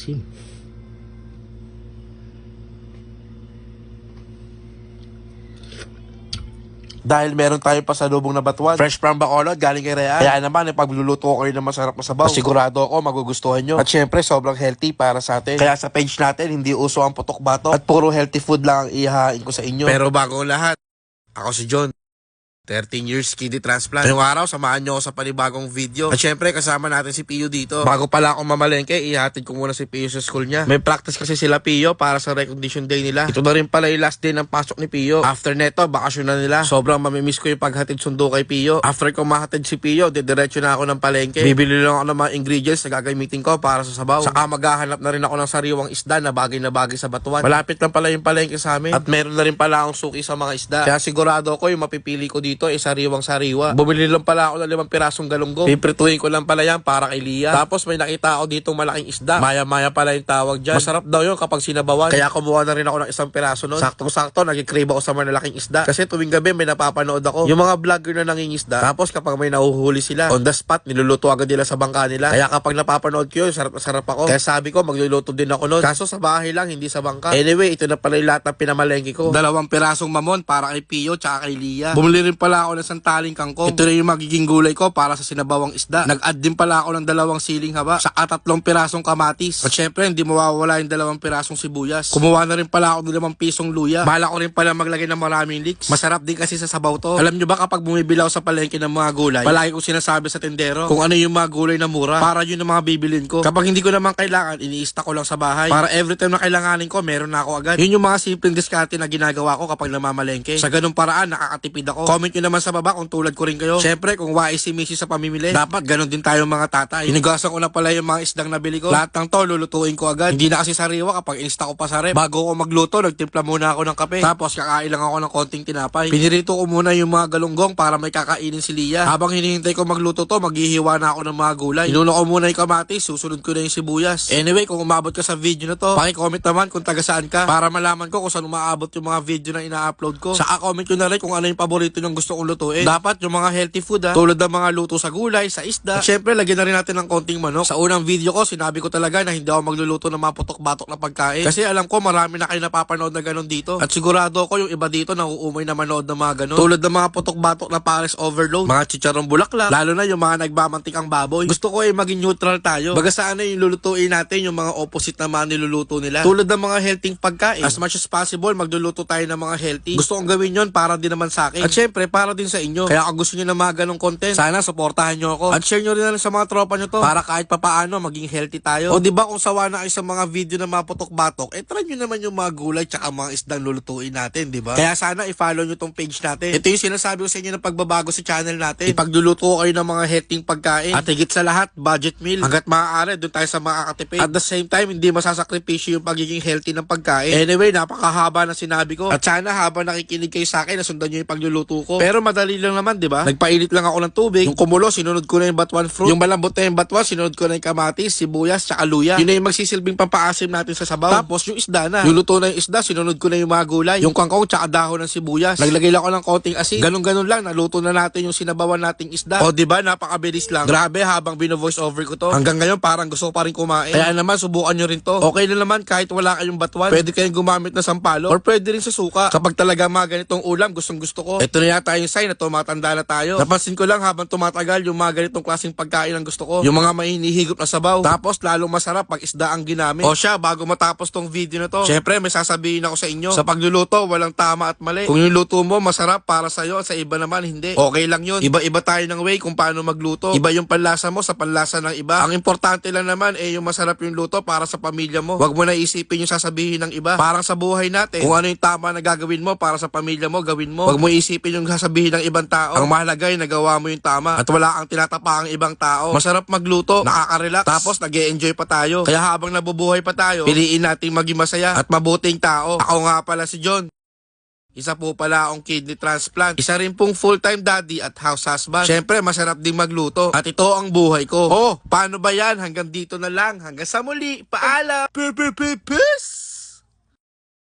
asim. Dahil meron tayong pasalubong na batuan. Fresh from Bacolod, galing kay Real. Kaya naman, eh, pagluluto ko kayo ng masarap na sabaw. Sigurado ako, magugustuhan nyo. At syempre, sobrang healthy para sa atin. Kaya sa page natin, hindi uso ang putok batok. At puro healthy food lang ang ihahain ko sa inyo. Pero bago ang lahat, ako si John. 13 years kidney transplant. Ngayong araw, samahan nyo ako sa panibagong video. At syempre, kasama natin si Pio dito. Bago pala ako mamalengke, ihatid ko muna si Pio sa school niya. May practice kasi sila Pio para sa recognition day nila. Ito na rin pala yung last day ng pasok ni Pio. After neto, bakasyon na nila. Sobrang mamimiss ko yung paghatid sundo kay Pio. After ko mahatid si Pio, didiretso na ako ng palengke. Bibili lang ako ng mga ingredients na gagamitin ko para sa sabaw. Saka maghahanap na rin ako ng sariwang isda na bagay na bagay sa batuan. Malapit lang pala yung palengke sa amin. At meron na rin pala akong suki sa mga isda. Kaya sigurado ko yung mapipili ko dito ay sariwang sariwa. Bumili lang pala ako ng limang pirasong galunggong. Piprituhin ko lang pala yan para kay Lia. Tapos may nakita ako dito malaking isda. Maya-maya pala yung tawag dyan. Masarap daw yun kapag sinabawan. Kaya kumuha na rin ako ng isang piraso nun. Saktong-sakto, nag-crave ako sa malalaking isda. Kasi tuwing gabi may napapanood ako. Yung mga vlogger na nangingisda. Tapos kapag may nahuhuli sila, on the spot, niluluto agad nila sa bangka nila. Kaya kapag napapanood ko yun, sarap na sarap ako. Kaya sabi ko, magluluto din ako nun. Kaso sa bahay lang, hindi sa bangka. Anyway, ito na pala yung lahat ng pinamalengke ko. Dalawang pirasong mamon para kay Pio tsaka kay Lia. Bumili rin pala ako ng santaling kangkong. Ito rin yung magiging gulay ko para sa sinabawang isda. Nag-add din pala ako ng dalawang siling haba sa tatlong pirasong kamatis. At syempre, hindi mawawala yung dalawang pirasong sibuyas. Kumuha na rin pala ako ng limang pisong luya. Bala ko rin pala maglagay ng maraming leeks. Masarap din kasi sa sabaw to. Alam nyo ba kapag bumibili ako sa palengke ng mga gulay, palagi ko sinasabi sa tendero kung ano yung mga gulay na mura para yun ang mga bibilin ko. Kapag hindi ko naman kailangan, iniista ko lang sa bahay. Para every time na kailanganin ko, meron na ako agad. Yun yung mga simpleng diskarte na ginagawa ko kapag namamalengke. Sa ganung paraan, nakakatipid ako. Comment nyo naman sa baba kung tulad ko rin kayo. Syempre, kung wais si Missy sa pamimili, dapat ganun din tayo mga tatay. Hinugasan ko na pala yung mga isdang nabili ko. Lahat ng to, lulutuin ko agad. Hindi na kasi sariwa kapag inista ko pa sa rep. Bago ko magluto, nagtimpla muna ako ng kape. Tapos kakain lang ako ng konting tinapay. Pinirito ko muna yung mga galunggong para may kakainin si Lia. Habang hinihintay ko magluto to, maghihiwa na ako ng mga gulay. Inuno ko muna yung kamatis, susunod ko na yung sibuyas. Anyway, kung umabot ka sa video na to, paki-comment naman kung taga saan ka para malaman ko kung saan umaabot yung mga video na ina-upload ko. Sa comment ko na rin kung ano yung paborito ng gusto kong lutuin. Dapat yung mga healthy food ha, tulad ng mga luto sa gulay, sa isda. At syempre, lagyan na rin natin ng konting manok. Sa unang video ko, sinabi ko talaga na hindi ako magluluto ng mga putok-batok na pagkain. Kasi alam ko marami na kayo napapanood na ganun dito. At sigurado ko yung iba dito na uumay na manood ng mga ganun. Tulad ng mga putok-batok na pares overload, mga chicharong bulaklak, lalo na yung mga nagmamantik ang baboy. Gusto ko ay maging neutral tayo. Baga sana yung lulutuin natin yung mga opposite na mga niluluto nila. Tulad ng mga healthy pagkain. As much as possible, magluluto tayo ng mga healthy. Gusto kong gawin yon para din naman sa akin. At syempre, para din sa inyo. Kaya kung gusto nyo ng mga ganong content, sana supportahan nyo ako. At share nyo rin na lang sa mga tropa nyo to para kahit papaano maging healthy tayo. O di ba kung sawa na kayo sa mga video na mga putok-batok, eh try nyo naman yung mga gulay tsaka mga isdang lulutuin natin, di ba? Kaya sana i-follow nyo tong page natin. Ito yung sinasabi ko sa inyo ng pagbabago sa channel natin. Ipagluluto ko kayo ng mga healthy pagkain. At higit sa lahat, budget meal. Hanggat maaari, doon tayo sa makakatipid. At the same time, hindi masasakripisyo yung pagiging healthy ng pagkain. Anyway, napakahaba na sinabi ko. At sana habang nakikinig kayo sa akin, nasundan nyo yung pagluluto ko. Pero madali lang naman, di ba? Nagpainit lang ako ng tubig. Yung kumulo, sinunod ko na yung batuan fruit. Yung malambot na yung batuan, sinunod ko na yung kamatis, sibuyas, tsaka luya. Yun na yung magsisilbing pampaasim natin sa sabaw. Tapos yung isda na. Yung luto na yung isda, sinunod ko na yung mga gulay. Yung kangkong, tsaka dahon ng sibuyas. Naglagay lang ako ng konting asin. Ganun-ganun lang, naluto na natin yung sinabawan nating isda. O di ba napakabilis lang. Grabe habang bino-voice over ko to. Hanggang ngayon parang gusto ko pa rin kumain. Kaya naman subukan nyo rin to. Okay na naman kahit wala kayong batuan. Pwede kayong gumamit ng sampalo or pwede rin sa suka. Kapag talaga mga ganitong ulam, gustong gusto ko. Ito na yata yung sign na tumatanda na tayo. Napansin ko lang habang tumatagal yung mga ganitong klaseng pagkain ang gusto ko. Yung mga may hinihigop na sabaw. Tapos lalong masarap pag isda ang ginamit. O siya, bago matapos tong video na to. Syempre, may sasabihin ako sa inyo. Sa pagluluto, walang tama at mali. Kung yung luto mo masarap para sa'yo at sa iba naman hindi. Okay lang yun. Iba-iba tayo ng way kung paano magluto. Iba yung panlasa mo sa panlasa ng iba. Ang importante lang naman eh yung masarap yung luto para sa pamilya mo. Huwag mo na isipin yung sasabihin ng iba. Parang sa buhay natin, kung ano yung tama na gagawin mo para sa pamilya mo, gawin mo. Huwag mo isipin yung sasabihin ng ibang tao. Ang mahalaga ay nagawa mo yung tama at wala kang tinatapa ang ibang tao. Masarap magluto, nakaka-relax, tapos nag enjoy pa tayo. Kaya habang nabubuhay pa tayo, piliin nating maging masaya at mabuting tao. Ako nga pala si John. Isa po pala akong kidney transplant. Isa rin pong full-time daddy at house husband. Siyempre, masarap ding magluto. At ito ang buhay ko. Oh, paano ba yan? Hanggang dito na lang. Hanggang sa muli. Paalam! Peace!